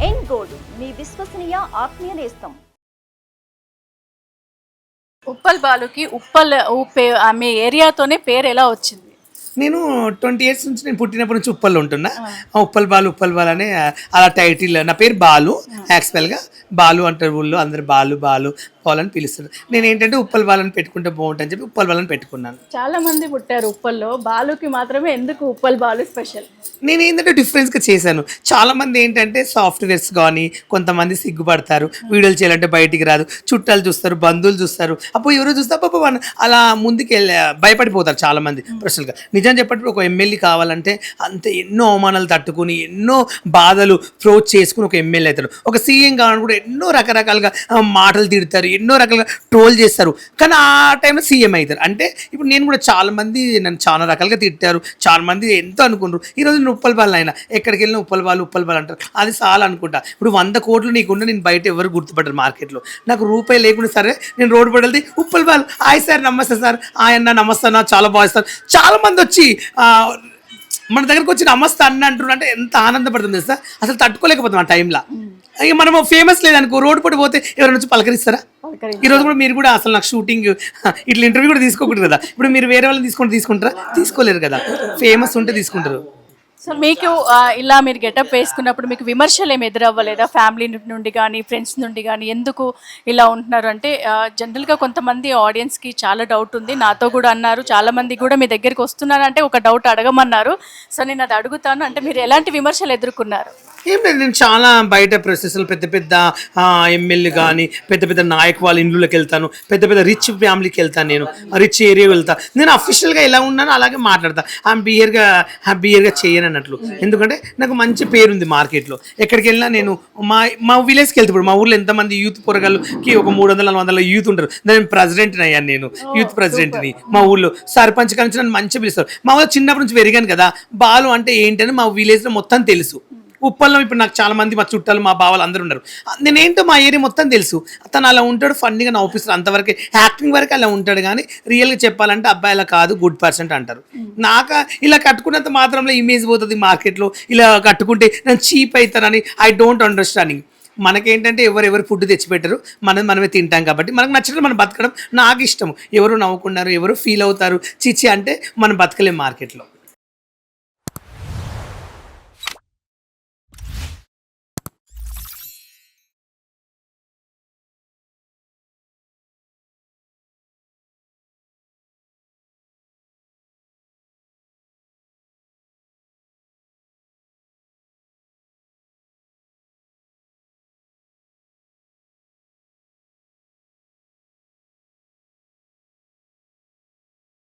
ఎన్ gold మీ విశ్వసనీయ ఆత్మీయ నేస్తం. ఉప్పల్ బాలుకి ఉప్పల్ ఆ మీ ఏరియాతోనే పేరు ఎలా వచ్చింది? నేను ట్వంటీ ఇయర్స్ నుంచి నేను పుట్టినప్పటి నుంచి ఉప్పల్లో ఉంటున్నా. ఆ. ఉప్పల్ బాలు ఉప్పల్ బాలు అనే అలా టైటిల్ నా పేరు బాలు యాక్చువల్గా బాలు అంటారు ఊళ్ళో అందరు బాలు బాలు. బాలు అని పిలుస్తారు. నేను ఏంటంటే ఉప్పల్ బాలు అని పెట్టుకుంటే బాగుంటుందని చెప్పి ఉప్పల్ బాలు అని పెట్టుకున్నాను. చాలా మంది పుట్టారు ఉప్పల్లో. బాలుకి మాత్రమే ఎందుకు ఉప్పల్ బాలు స్పెషల్? నేను ఏంటంటే డిఫరెన్స్గా చేశాను. చాలా మంది ఏంటంటే సాఫ్ట్వేర్స్ కానీ కొంతమంది సిగ్గుపడతారు. వీడియోలు చేయాలంటే బయటికి రాదు. చుట్టాలు చూస్తారు బంధువులు చూస్తారు. అప్పుడు ఎవరో చూస్తే అప్పుడు అలా ముందుకు భయపడిపోతారు చాలా మంది పర్సనల్గా నిజం చెప్పట్టు ఒక ఎమ్మెల్యే కావాలంటే అంతే ఎన్నో అవమానాలు తట్టుకుని ఎన్నో బాధలు ఫ్రోచ్ చేసుకుని ఒక ఎమ్మెల్యే అవుతారు ఒక సీఎం కావాలని కూడా ఎన్నో రకరకాలుగా మాటలు తిడతారు ఎన్నో రకాలుగా ట్రోల్ చేస్తారు. కానీ ఆ టైంలో సీఎం అవుతారు. అంటే ఇప్పుడు నేను కూడా చాలామంది నన్ను చాలా రకాలుగా తిట్టారు. చాలామంది ఎంతో అనుకున్నారు ఈరోజు నేను ఉప్పల్ బాల్ అయినా ఎక్కడికి వెళ్ళినా ఉప్పల్ బాల్ ఉప్పల్ బాల్ అంటారు. అది చాలా అనుకుంటా. ఇప్పుడు వంద కోట్లు నీకుండా నేను బయట ఎవరు గుర్తుపడ్డారు మార్కెట్లో. నాకు రూపాయి లేకుండా సరే నేను రోడ్డు పడి ఉప్పల్ బాల్ హాయ్ సార్ నమస్తే సార్. ఆయన నమస్తే నా చాలా బాగా సార్. చాలా మంది వచ్చి మన దగ్గరకు వచ్చి నమస్తే అన్న అంటున్నారు అంటే ఎంత ఆనందపడుతుంది సార్ అసలు తట్టుకోలేకపోతాం ఆ టైంలో ఇక మనము ఫేమస్ లేదనుకో రోడ్డు పడి పోతే ఎవరైనా వచ్చి పలకరిస్తారా? ఈ రోజు కూడా మీరు కూడా అసలు నాకు షూటింగ్ ఇట్లా ఇంటర్వ్యూ కూడా తీసుకోకూడదు కదా. ఇప్పుడు మీరు వేరే వాళ్ళని తీసుకుంటే తీసుకుంటారా? తీసుకోలేరు కదా. ఫేమస్ ఉంటే తీసుకుంటారు. సో మీకు ఇలా మీరు గెటప్ వేసుకున్నప్పుడు మీకు విమర్శలు ఏమి ఎదురవ్వలేదా ఫ్యామిలీ నుండి కానీ ఫ్రెండ్స్ నుండి కానీ ఎందుకు ఇలా ఉంటున్నారు? అంటే జనరల్గా కొంతమంది ఆడియన్స్కి చాలా డౌట్ ఉంది. నాతో కూడా అన్నారు. చాలా మంది కూడా మీ దగ్గరికి వస్తున్నారంటే ఒక డౌట్ అడగమన్నారు. సో నేను అది అడుగుతాను. అంటే మీరు ఎలాంటి విమర్శలు ఎదుర్కొన్నారు? ఏం లేదు. నేను చాలా బయట ప్రొసెస్లు పెద్ద పెద్ద ఎమ్మెల్యే కానీ పెద్ద పెద్ద నాయక్ వాళ్ళ ఇండ్లకి వెళ్తాను. పెద్ద పెద్ద రిచ్ ఫ్యామిలీకి వెళ్తాను నేను. రిచ్ ఏరియా వెళ్తాను నేను అఫీషియల్గా ఎలా ఉన్నానో అలాగే మాట్లాడతాను ఆ బియర్గా ఆ బియర్గా చేయను అన్నట్లు. ఎందుకంటే నాకు మంచి పేరు ఉంది మార్కెట్లో. ఎక్కడికి వెళ్ళినా నేను మా మా విలేజ్కి వెళ్తే ఇప్పుడు మా ఊర్లో ఎంతమంది యూత్ పొరగాళ్ళకి ఒక మూడు వందల నాలుగు వందల యూత్ ఉంటారు. నేను ప్రెసిడెంట్ని అయ్యాను నేను యూత్ ప్రెసిడెంట్ని మా ఊర్లో. సర్పంచ్ కానీ నన్ను మంచిగా పిలుస్తారు. మా ఊళ్ళో చిన్నప్పటి నుంచి పెరిగాను కదా బాలు అంటే ఏంటని మా విలేజ్లో మొత్తం తెలుసు. ఉప్పల్లో ఇప్పుడు నాకు చాలా మంది మా చుట్టాలు మా బావాలు అందరూ ఉన్నారు. నేనేంటో మా ఏరియా మొత్తం తెలుసు. తను అలా ఉంటాడు ఫన్నీగా నవ్వుపిస్తాడు అంతవరకు యాక్టింగ్ వరకు అలా ఉంటాడు కానీ రియల్గా చెప్పాలంటే అబ్బాయి అలా కాదు గుడ్ పర్సెంట్ అంటారు. నాకు ఇలా కట్టుకున్నంత మాత్రంలో ఇమేజ్ పోతుంది మార్కెట్లో ఇలా కట్టుకుంటే నేను చీప్ అవుతానని ఐ డోంట్ అండర్స్టాండింగ్ మనకేంటంటే ఎవరెవరు ఫుడ్ తెచ్చిపెట్టరు మనం మనమే తింటాం కాబట్టి మనకు నచ్చినట్టు మనం బతకడం నాకు ఇష్టం. ఎవరు నవ్వుకున్నారు ఎవరు ఫీల్ అవుతారు చిచి అంటే మనం బతకలేం మార్కెట్లో